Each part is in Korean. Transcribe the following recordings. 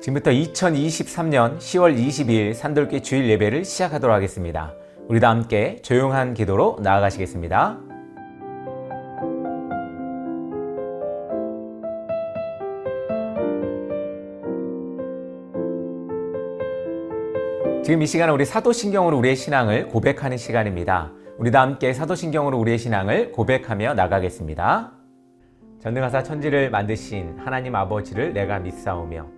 지금부터 2023년 10월 22일 산돌교 주일 예배를 시작하도록 하겠습니다. 우리 다 함께 조용한 기도로 나아가시겠습니다. 지금 이 시간은 우리 사도신경으로 우리의 신앙을 고백하는 시간입니다. 우리 다 함께 사도신경으로 우리의 신앙을 고백하며 나가겠습니다. 전능하사 천지를 만드신 하나님 아버지를 내가 믿사오며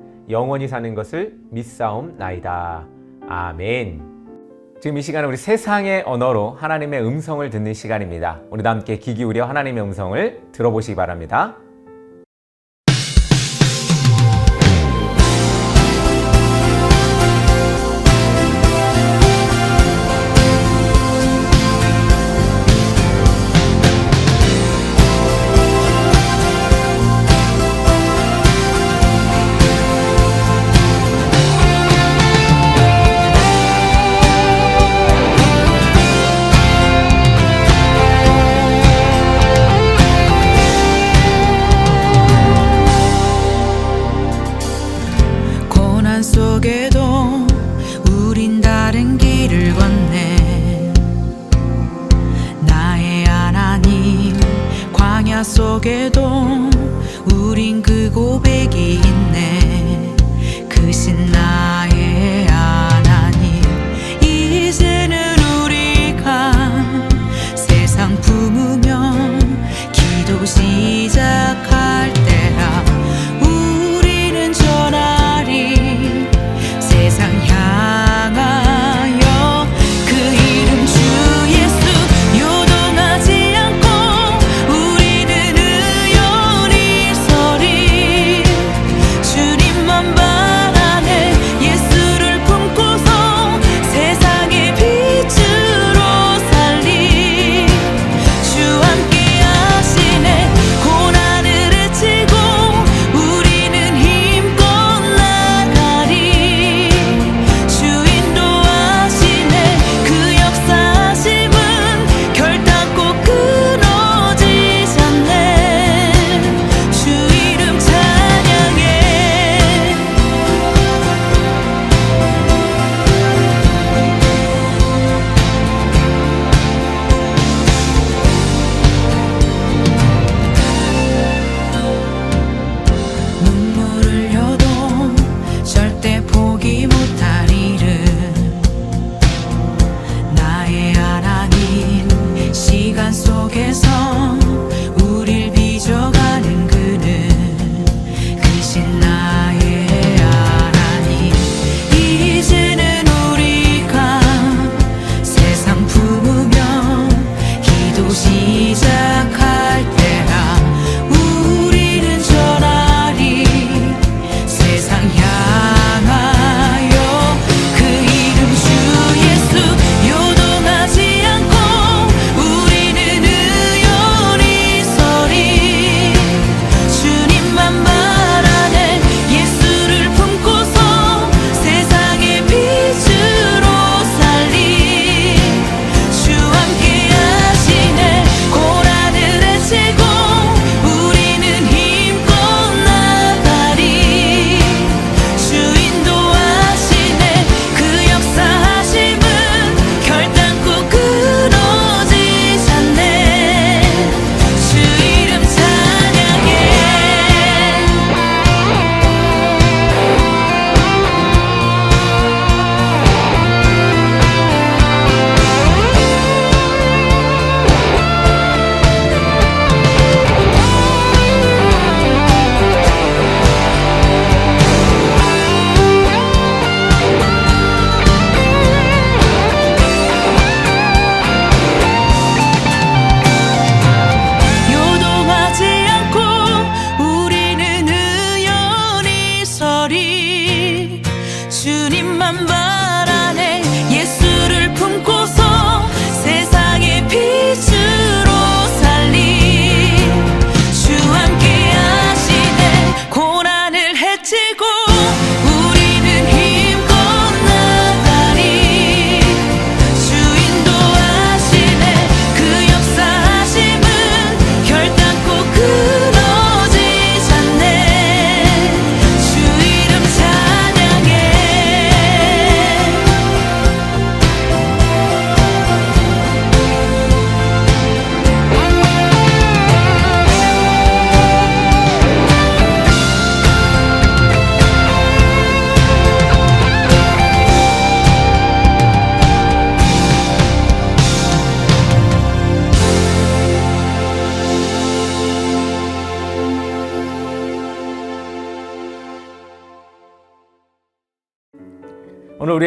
영원히 사는 것을 믿사옵나이다. 아멘. 지금 이 시간은 우리 세상의 언어로 하나님의 음성을 듣는 시간입니다. 우리 다 함께 귀 기울여 하나님의 음성을 들어보시기 바랍니다. 기도 시작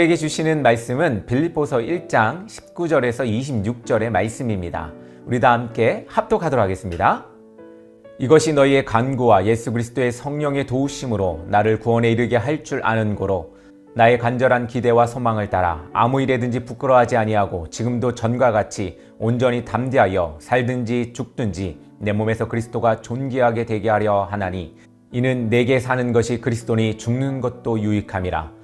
우리에게 주시는 말씀은 빌립보서 1장 19절에서 26절의 말씀입니다. 우리 다 함께 합독하도록 하겠습니다. 이것이 너희의 간구와 예수 그리스도의 성령의 도우심으로 나를 구원에 이르게 할 줄 아는 고로 나의 간절한 기대와 소망을 따라 아무 일에든지 부끄러워하지 아니하고 지금도 전과 같이 온전히 담대하여 살든지 죽든지 내 몸에서 그리스도가 존귀하게 되게 하려 하나니 이는 내게 사는 것이 그리스도니 죽는 것도 유익함이라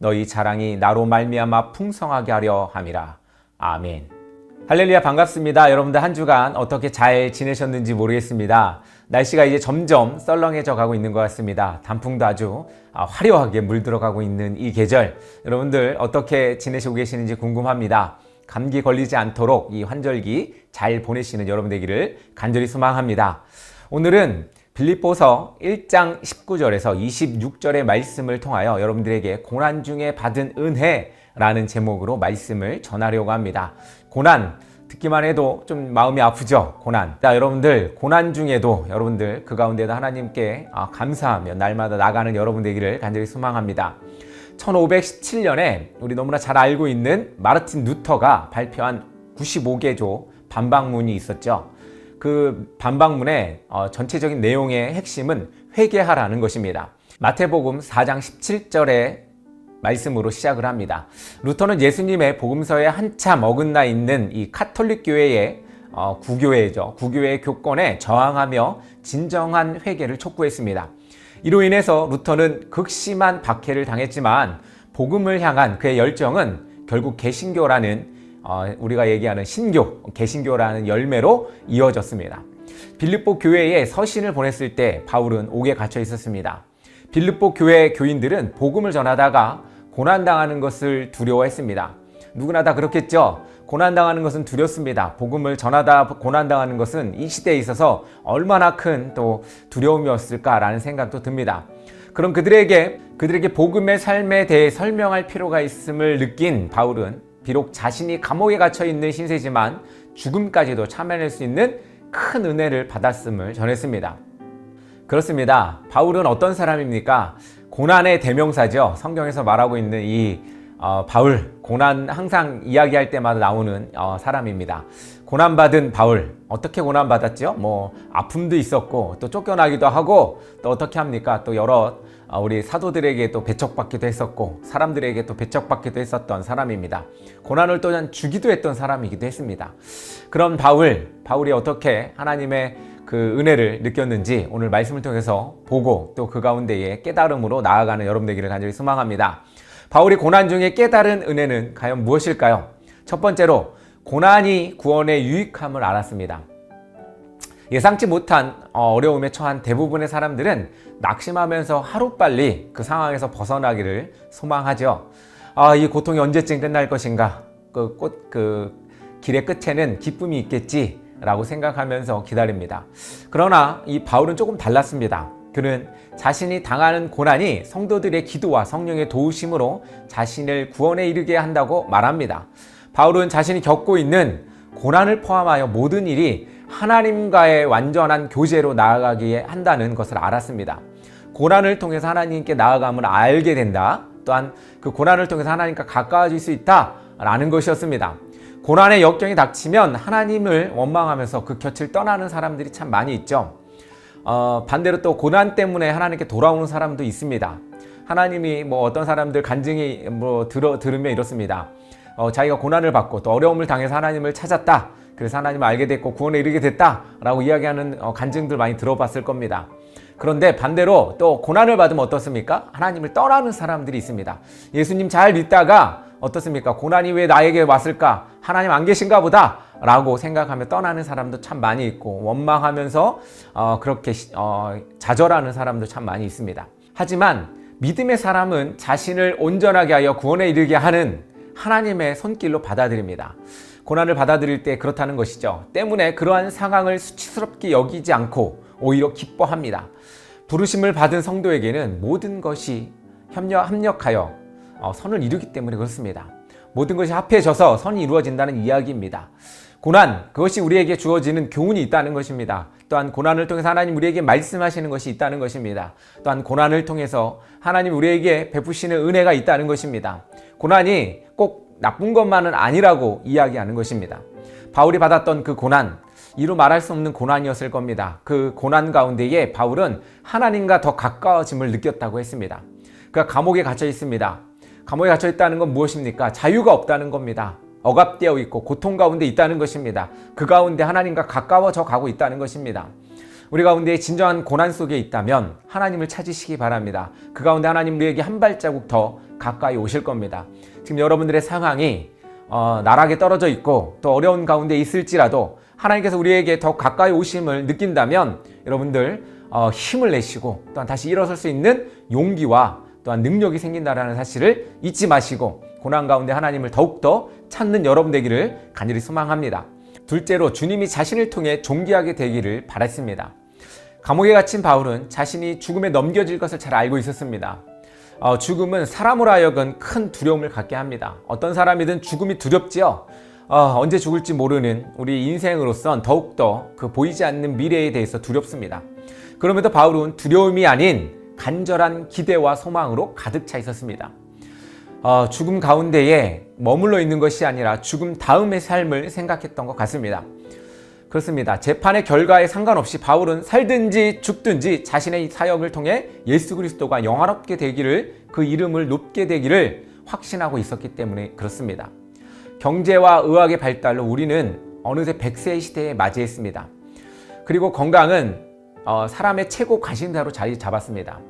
너희 자랑이 나로 말미암아 풍성하게 하려 함이라 아멘. 할렐루야 반갑습니다. 여러분들 한 주간 어떻게 잘 지내셨는지 모르겠습니다. 날씨가 이제 점점 썰렁해져 가고 있는 것 같습니다. 단풍도 아주 아, 화려하게 물들어가고 있는 이 계절. 여러분들 어떻게 지내시고 계시는지 궁금합니다. 감기 걸리지 않도록 이 환절기 잘 보내시는 여러분 되기를 간절히 소망합니다. 오늘은 빌립보서 1장 19절에서 26절의 말씀을 통하여 여러분들에게 고난 중에 받은 은혜라는 제목으로 말씀을 전하려고 합니다. 고난 듣기만 해도 좀 마음이 아프죠. 고난. 자, 여러분들 고난 중에도 여러분들 그 가운데도 하나님께 아, 감사하며 날마다 나가는 여러분 되기를 간절히 소망합니다. 1517년에 우리 너무나 잘 알고 있는 마르틴 루터가 발표한 95개조 반박문이 있었죠. 그 반박문의 어, 전체적인 내용의 핵심은 회개하라는 것입니다. 마태복음 4장 17절에 말씀으로 시작을 합니다. 루터는 예수님의 복음서에 한참 어긋나 있는 이 카톨릭 교회의 어, 구교회죠. 구교회의 교권에 저항하며 진정한 회개를 촉구했습니다. 이로 인해서 루터는 극심한 박해를 당했지만 복음을 향한 그의 열정은 결국 개신교라는 어, 우리가 얘기하는 신교, 개신교라는 열매로 이어졌습니다. 빌립보 교회에 서신을 보냈을 때 바울은 옥에 갇혀 있었습니다. 빌립보 교회 교인들은 복음을 전하다가 고난당하는 것을 두려워했습니다. 누구나 다 그렇겠죠. 고난당하는 것은 두렵습니다. 복음을 전하다 고난당하는 것은 이 시대에 있어서 얼마나 큰 또 두려움이었을까라는 생각도 듭니다. 그럼 그들에게 그들에게 복음의 삶에 대해 설명할 필요가 있음을 느낀 바울은 비록 자신이 감옥에 갇혀 있는 신세지만 죽음까지도 참아낼 수 있는 큰 은혜를 받았음을 전했습니다. 그렇습니다. 바울은 어떤 사람입니까? 고난의 대명사죠. 성경에서 말하고 있는 이 어, 바울, 고난 항상 이야기할 때마다 나오는 어, 사람입니다. 고난받은 바울, 어떻게 고난받았죠? 뭐, 아픔도 있었고, 또 쫓겨나기도 하고, 또 어떻게 합니까? 또 여러 어, 우리 사도들에게 또 배척받기도 했었고, 사람들에게 또 배척받기도 했었던 사람입니다. 고난을 또한 주기도 했던 사람이기도 했습니다. 그런 바울, 바울이 어떻게 하나님의 그 은혜를 느꼈는지 오늘 말씀을 통해서 보고 또 그 가운데에 깨달음으로 나아가는 여러분 되기를 간절히 소망합니다. 바울이 고난 중에 깨달은 은혜는 과연 무엇일까요? 첫 번째로 고난이 구원의 유익함을 알았습니다. 예상치 못한 어, 어려움에 처한 대부분의 사람들은 낙심하면서 하루빨리 그 상황에서 벗어나기를 소망하죠. 아, 이 고통이 언제쯤 끝날 것인가? 그 꽃, 그 길의 끝에는 기쁨이 있겠지. 라고 생각하면서 기다립니다. 그러나 이 바울은 조금 달랐습니다. 그는 자신이 당하는 고난이 성도들의 기도와 성령의 도우심으로 자신을 구원에 이르게 한다고 말합니다. 바울은 자신이 겪고 있는 고난을 포함하여 모든 일이 하나님과의 완전한 교제로 나아가기에 한다는 것을 알았습니다. 고난을 통해서 하나님께 나아감을 알게 된다. 또한 그 고난을 통해서 하나님과 가까워질 수 있다 라는 것이었습니다. 고난의 역경이 닥치면 하나님을 원망하면서 그 곁을 떠나는 사람들이 참 많이 있죠. 어, 반대로 또 고난 때문에 하나님께 돌아오는 사람도 있습니다. 하나님이 뭐 어떤 사람들 간증이 뭐 들어 들으면 이렇습니다. 어, 자기가 고난을 받고 또 어려움을 당해서 하나님을 찾았다. 그래서 하나님을 알게 됐고 구원에 이르게 됐다라고 이야기하는 어, 간증들 많이 들어봤을 겁니다. 그런데 반대로 또 고난을 받으면 어떻습니까? 하나님을 떠나는 사람들이 있습니다. 예수님 잘 믿다가 어떻습니까? 고난이 왜 나에게 왔을까? 하나님 안 계신가 보다. 라고 생각하며 떠나는 사람도 참 많이 있고, 원망하면서, 어, 그렇게, 어, 좌절하는 사람도 참 많이 있습니다. 하지만 믿음의 사람은 자신을 온전하게 하여 구원에 이르게 하는 하나님의 손길로 받아들입니다. 고난을 받아들일 때 그렇다는 것이죠. 때문에 그러한 상황을 수치스럽게 여기지 않고 오히려 기뻐합니다. 부르심을 받은 성도에게는 모든 것이 협력, 합력하여 어, 선을 이루기 때문에 그렇습니다. 모든 것이 합해져서 선이 이루어진다는 이야기입니다. 고난, 그것이 우리에게 주어지는 교훈이 있다는 것입니다. 또한 고난을 통해서 하나님 우리에게 말씀하시는 것이 있다는 것입니다. 또한 고난을 통해서 하나님 우리에게 베푸시는 은혜가 있다는 것입니다. 고난이 꼭 나쁜 것만은 아니라고 이야기하는 것입니다. 바울이 받았던 그 고난, 이루 말할 수 없는 고난이었을 겁니다. 그 고난 가운데에 바울은 하나님과 더 가까워짐을 느꼈다고 했습니다. 그가 감옥에 갇혀 있습니다. 감옥에 갇혀 있다는 건 무엇입니까? 자유가 없다는 겁니다. 억압되어 있고 고통 가운데 있다는 것입니다. 그 가운데 하나님과 가까워져 가고 있다는 것입니다. 우리 가운데 진정한 고난 속에 있다면 하나님을 찾으시기 바랍니다. 그 가운데 하나님 우리에게 한 발자국 더 가까이 오실 겁니다. 지금 여러분들의 상황이 어, 나락에 떨어져 있고 또 어려운 가운데 있을지라도 하나님께서 우리에게 더 가까이 오심을 느낀다면 여러분들 어, 힘을 내시고 또한 다시 일어설 수 있는 용기와 또한 능력이 생긴다라는 사실을 잊지 마시고 고난 가운데 하나님을 더욱더 찾는 여러분 되기를 간절히 소망합니다. 둘째로 주님이 자신을 통해 존귀하게 되기를 바랐습니다. 감옥에 갇힌 바울은 자신이 죽음에 넘겨질 것을 잘 알고 있었습니다. 어, 죽음은 사람으로 하여금 큰 두려움을 갖게 합니다. 어떤 사람이든 죽음이 두렵지요. 어, 언제 죽을지 모르는 우리 인생으로선 더욱더 그 보이지 않는 미래에 대해서 두렵습니다. 그럼에도 바울은 두려움이 아닌 간절한 기대와 소망으로 가득 차 있었습니다. 어, 죽음 가운데에 머물러 있는 것이 아니라 죽음 다음의 삶을 생각했던 것 같습니다. 그렇습니다. 재판의 결과에 상관없이 바울은 살든지 죽든지 자신의 사역을 통해 예수 그리스도가 영화롭게 되기를 그 이름을 높게 되기를 확신하고 있었기 때문에 그렇습니다. 경제와 의학의 발달로 우리는 어느새 100세의 시대에 맞이했습니다. 그리고 건강은 어, 사람의 최고 관심사로 자리 잡았습니다.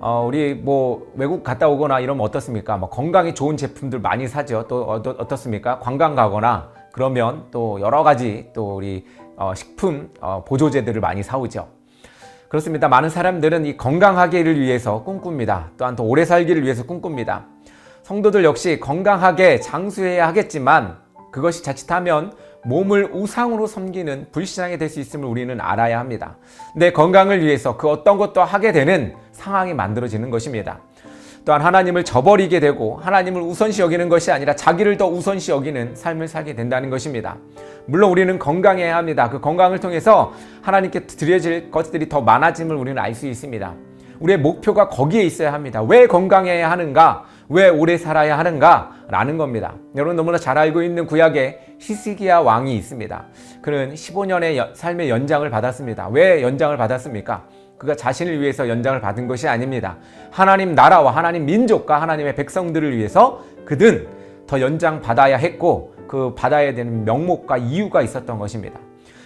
어, 우리 뭐 외국 갔다 오거나 이러면 어떻습니까? 뭐 건강에 좋은 제품들 많이 사죠. 또 어떻습니까? 관광 가거나 그러면 또 여러 가지 또 우리 어, 식품 어, 보조제들을 많이 사오죠. 그렇습니다. 많은 사람들은 이 건강하게를 위해서 꿈꿉니다. 또한 더 오래 살기를 위해서 꿈꿉니다. 성도들 역시 건강하게 장수해야 하겠지만 그것이 자칫하면 몸을 우상으로 섬기는 불신앙이 될 수 있음을 우리는 알아야 합니다. 내 건강을 위해서 그 어떤 것도 하게 되는 상황이 만들어지는 것입니다. 또한 하나님을 저버리게 되고 하나님을 우선시 여기는 것이 아니라 자기를 더 우선시 여기는 삶을 살게 된다는 것입니다. 물론 우리는 건강해야 합니다. 그 건강을 통해서 하나님께 드려질 것들이 더 많아짐을 우리는 알 수 있습니다. 우리의 목표가 거기에 있어야 합니다. 왜 건강해야 하는가? 왜 오래 살아야 하는가? 라는 겁니다. 여러분 너무나 잘 알고 있는 구약에 히스기야 왕이 있습니다. 그는 15년의 삶의 연장을 받았습니다. 왜 연장을 받았습니까? 그가 자신을 위해서 연장을 받은 것이 아닙니다. 하나님 나라와 하나님 민족과 하나님의 백성들을 위해서 그는 더 연장 받아야 했고 그 받아야 되는 명목과 이유가 있었던 것입니다.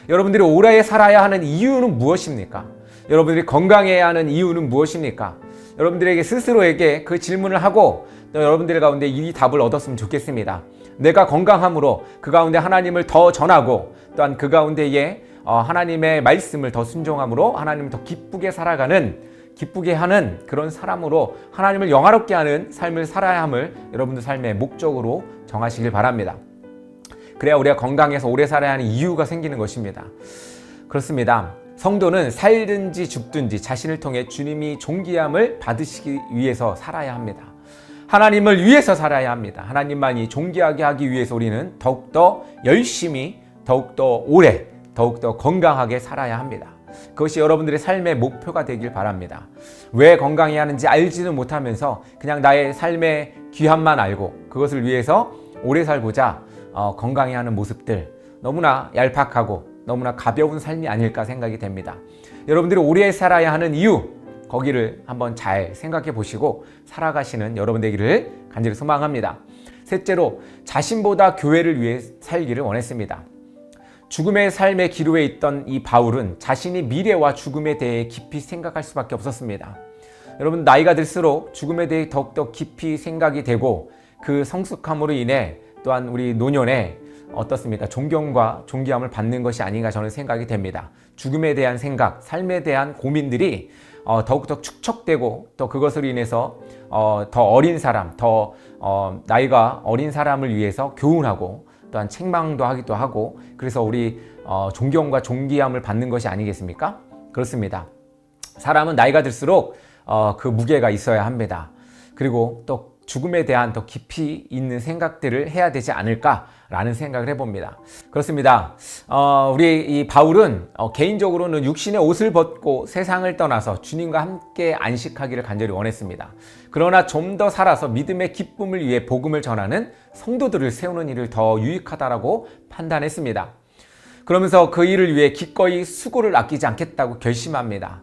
여러분들이 오래 살아야 하는 이유는 무엇입니까? 여러분들이 건강해야 하는 이유는 무엇입니까? 여러분들에게 스스로에게 그 질문을 하고 또 여러분들 가운데 이 답을 얻었으면 좋겠습니다. 내가 건강함으로 그 가운데 하나님을 더 전하고 또한 그 가운데에 어, 하나님의 말씀을 더 순종함으로 하나님을 더 기쁘게 살아가는 기쁘게 하는 그런 사람으로 하나님을 영화롭게 하는 삶을 살아야 함을 여러분들 삶의 목적으로 정하시길 바랍니다. 그래야 우리가 건강해서 오래 살아야 하는 이유가 생기는 것입니다. 그렇습니다. 성도는 살든지 죽든지 자신을 통해 주님이 존귀함을 받으시기 위해서 살아야 합니다. 하나님을 위해서 살아야 합니다. 하나님만이 존귀하게 하기 위해서 우리는 더욱더 열심히, 더욱더 오래, 더욱더 건강하게 살아야 합니다. 그것이 여러분들의 삶의 목표가 되길 바랍니다. 왜 건강해야 하는지 알지도 못하면서 그냥 나의 삶의 귀함만 알고 그것을 위해서 오래 살고자 어, 건강해야 하는 모습들 너무나 얄팍하고 너무나 가벼운 삶이 아닐까 생각이 됩니다. 여러분들이 오래 살아야 하는 이유 거기를 한번 잘 생각해 보시고 살아가시는 여러분 되기를 간절히 소망합니다. 셋째로 자신보다 교회를 위해 살기를 원했습니다. 죽음의 삶의 기로에 있던 이 바울은 자신이 미래와 죽음에 대해 깊이 생각할 수밖에 없었습니다. 여러분 나이가 들수록 죽음에 대해 더욱더 깊이 생각이 되고 그 성숙함으로 인해 또한 우리 노년에 어떻습니까? 존경과 존귀함을 받는 것이 아닌가 저는 생각이 됩니다. 죽음에 대한 생각, 삶에 대한 고민들이 어, 더욱더 축적되고 또 그것으로 인해서 어, 더 어린 사람, 더 어, 나이가 어린 사람을 위해서 교훈하고 또한 책망도 하기도 하고 그래서 우리 어, 존경과 존귀함을 받는 것이 아니겠습니까? 그렇습니다. 사람은 나이가 들수록 어, 그 무게가 있어야 합니다. 그리고 또 죽음에 대한 더 깊이 있는 생각들을 해야 되지 않을까라는 생각을 해봅니다. 그렇습니다. 어, 우리 이 바울은 어, 개인적으로는 육신의 옷을 벗고 세상을 떠나서 주님과 함께 안식하기를 간절히 원했습니다. 그러나 좀 더 살아서 믿음의 기쁨을 위해 복음을 전하는 성도들을 세우는 일을 더 유익하다라고 판단했습니다. 그러면서 그 일을 위해 기꺼이 수고를 아끼지 않겠다고 결심합니다.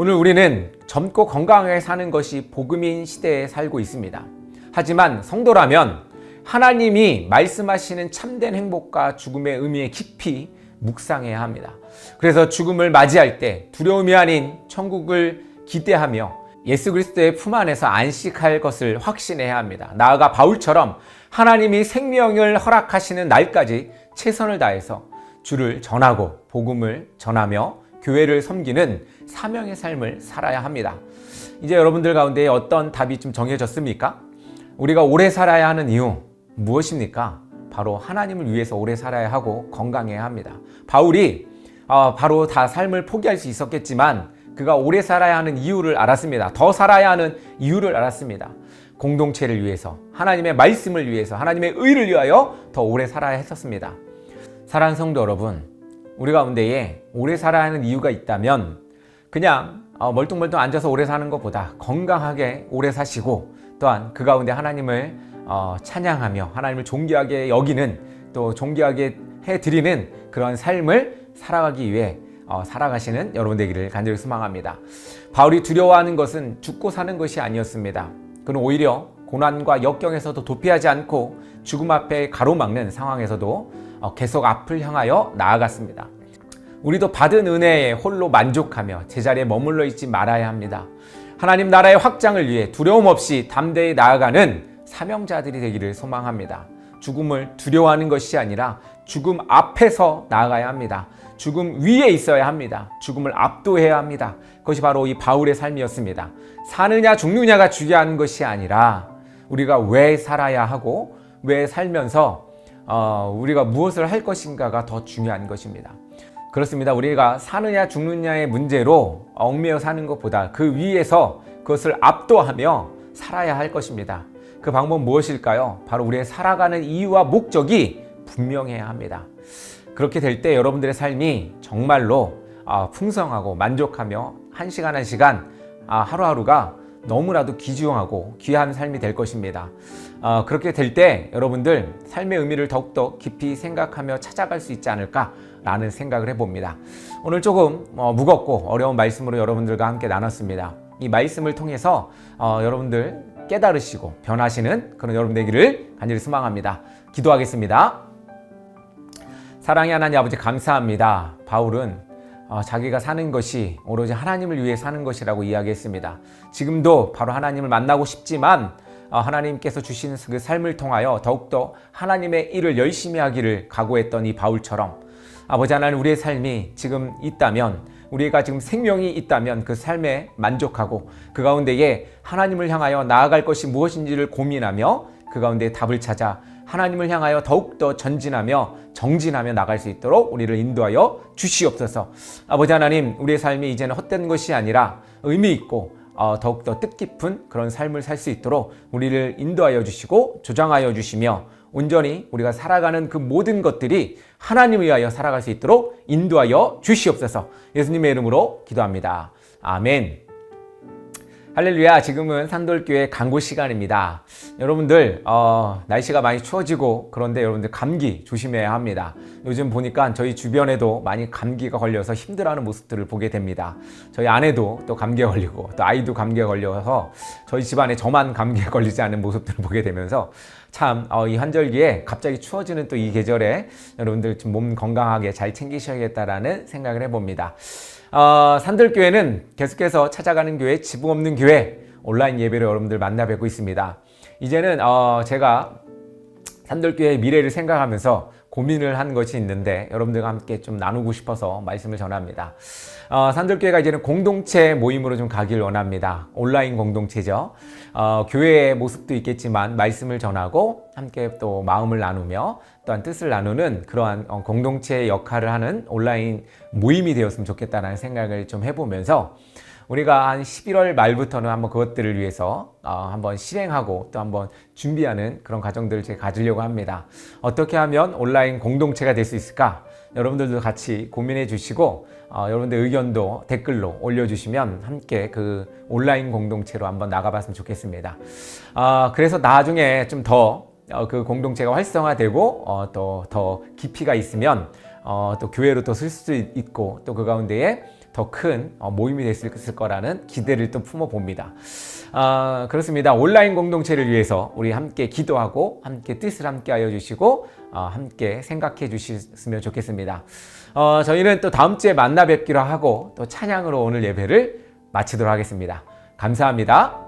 오늘 우리는 젊고 건강하게 사는 것이 복음인 시대에 살고 있습니다. 하지만 성도라면 하나님이 말씀하시는 참된 행복과 죽음의 의미에 깊이 묵상해야 합니다. 그래서 죽음을 맞이할 때 두려움이 아닌 천국을 기대하며 예수 그리스도의 품 안에서 안식할 것을 확신해야 합니다. 나아가 바울처럼 하나님이 생명을 허락하시는 날까지 최선을 다해서 주를 전하고 복음을 전하며 교회를 섬기는 사명의 삶을 살아야 합니다. 이제 여러분들 가운데 어떤 답이 좀 정해졌습니까? 우리가 오래 살아야 하는 이유 무엇입니까? 바로 하나님을 위해서 오래 살아야 하고 건강해야 합니다. 바울이 어, 바로 다 삶을 포기할 수 있었겠지만 그가 오래 살아야 하는 이유를 알았습니다. 더 살아야 하는 이유를 알았습니다. 공동체를 위해서, 하나님의 말씀을 위해서, 하나님의 의를 위하여 더 오래 살아야 했었습니다. 사랑하는 성도 여러분, 우리 가운데에 오래 살아야 하는 이유가 있다면 그냥 어, 멀뚱멀뚱 앉아서 오래 사는 것보다 건강하게 오래 사시고 또한 그 가운데 하나님을 어, 찬양하며 하나님을 존귀하게 여기는 또 존귀하게 해드리는 그런 삶을 살아가기 위해 어, 살아가시는 여러분 되기를 간절히 소망합니다. 바울이 두려워하는 것은 죽고 사는 것이 아니었습니다. 그는 오히려 고난과 역경에서도 도피하지 않고 죽음 앞에 가로막는 상황에서도 어, 계속 앞을 향하여 나아갔습니다. 우리도 받은 은혜에 홀로 만족하며 제자리에 머물러 있지 말아야 합니다. 하나님 나라의 확장을 위해 두려움 없이 담대히 나아가는 사명자들이 되기를 소망합니다. 죽음을 두려워하는 것이 아니라 죽음 앞에서 나아가야 합니다. 죽음 위에 있어야 합니다. 죽음을 압도해야 합니다. 그것이 바로 이 바울의 삶이었습니다. 사느냐 죽느냐가 중요한 것이 아니라 우리가 왜 살아야 하고 왜 살면서 어, 우리가 무엇을 할 것인가가 더 중요한 것입니다. 그렇습니다. 우리가 사느냐 죽느냐의 문제로 얽매여 사는 것보다 그 위에서 그것을 압도하며 살아야 할 것입니다. 그 방법 무엇일까요? 바로 우리의 살아가는 이유와 목적이 분명해야 합니다. 그렇게 될 때 여러분들의 삶이 정말로 아, 풍성하고 만족하며 한 시간 한 시간 아, 하루하루가 너무나도 귀중하고 귀한 삶이 될 것입니다. 어, 그렇게 될 때 여러분들 삶의 의미를 더욱더 깊이 생각하며 찾아갈 수 있지 않을까라는 생각을 해봅니다. 오늘 조금 어, 무겁고 어려운 말씀으로 여러분들과 함께 나눴습니다. 이 말씀을 통해서 어, 여러분들 깨달으시고 변하시는 그런 여러분 되기를 간절히 소망합니다. 기도하겠습니다. 사랑의 하나님 아버지 감사합니다. 바울은 어, 자기가 사는 것이 오로지 하나님을 위해 사는 것이라고 이야기했습니다. 지금도 바로 하나님을 만나고 싶지만 어, 하나님께서 주신 그 삶을 통하여 더욱더 하나님의 일을 열심히 하기를 각오했던 이 바울처럼 아버지 하나님 우리의 삶이 지금 있다면 우리가 지금 생명이 있다면 그 삶에 만족하고 그 가운데에 하나님을 향하여 나아갈 것이 무엇인지를 고민하며 그 가운데 답을 찾아 하나님을 향하여 더욱더 전진하며 정진하며 나갈 수 있도록 우리를 인도하여 주시옵소서. 아버지 하나님, 우리의 삶이 이제는 헛된 것이 아니라 의미 있고 어, 더욱더 뜻깊은 그런 삶을 살 수 있도록 우리를 인도하여 주시고 조장하여 주시며 온전히 우리가 살아가는 그 모든 것들이 하나님을 위하여 살아갈 수 있도록 인도하여 주시옵소서. 예수님의 이름으로 기도합니다. 아멘. 할렐루야 지금은 산돌교회 강고 시간입니다. 여러분들 어, 날씨가 많이 추워지고 그런데 여러분들 감기 조심해야 합니다. 요즘 보니까 저희 주변에도 많이 감기가 걸려서 힘들어하는 모습들을 보게 됩니다. 저희 아내도 또 감기에 걸리고 또 아이도 감기에 걸려서 저희 집안에 저만 감기에 걸리지 않은 모습들을 보게 되면서 참이 환절기에 갑자기 추워지는 또 이 계절에 여러분들 좀 몸 건강하게 잘 챙기셔야겠다라는 생각을 해봅니다 어, 산들교회는 계속해서 찾아가는 교회, 지붕 없는 교회 온라인 예배로 여러분들 만나 뵙고 있습니다. 이제는 어, 제가 산들교회의 미래를 생각하면서 고민을 한 것이 있는데 여러분들과 함께 좀 나누고 싶어서 말씀을 전합니다. 어, 산돌교회가 이제는 공동체 모임으로 좀 가길 원합니다. 온라인 공동체죠. 어, 교회의 모습도 있겠지만 말씀을 전하고 함께 또 마음을 나누며 또한 뜻을 나누는 그러한 어, 공동체의 역할을 하는 온라인 모임이 되었으면 좋겠다는 생각을 좀 해보면서 우리가 한 11월 말부터는 한번 그것들을 위해서 어, 한번 실행하고 또 한번 준비하는 그런 과정들을 제가 가지려고 합니다. 어떻게 하면 온라인 공동체가 될 수 있을까? 여러분들도 같이 고민해 주시고 어, 여러분들 의견도 댓글로 올려주시면 함께 그 온라인 공동체로 한번 나가봤으면 좋겠습니다. 아, 그래서 나중에 좀더그 공동체가 활성화되고 어, 또더 깊이가 있으면 어, 또 교회로 또 쓸 수 있고 또 그 가운데에 더 큰 모임이 됐을 거라는 기대를 또 품어봅니다. 아, 그렇습니다. 온라인 공동체를 위해서 우리 함께 기도하고 함께 뜻을 함께 하여 주시고 어, 함께 생각해 주셨으면 좋겠습니다. 어, 저희는 또 다음 주에 만나 뵙기로 하고 또 찬양으로 오늘 예배를 마치도록 하겠습니다. 감사합니다.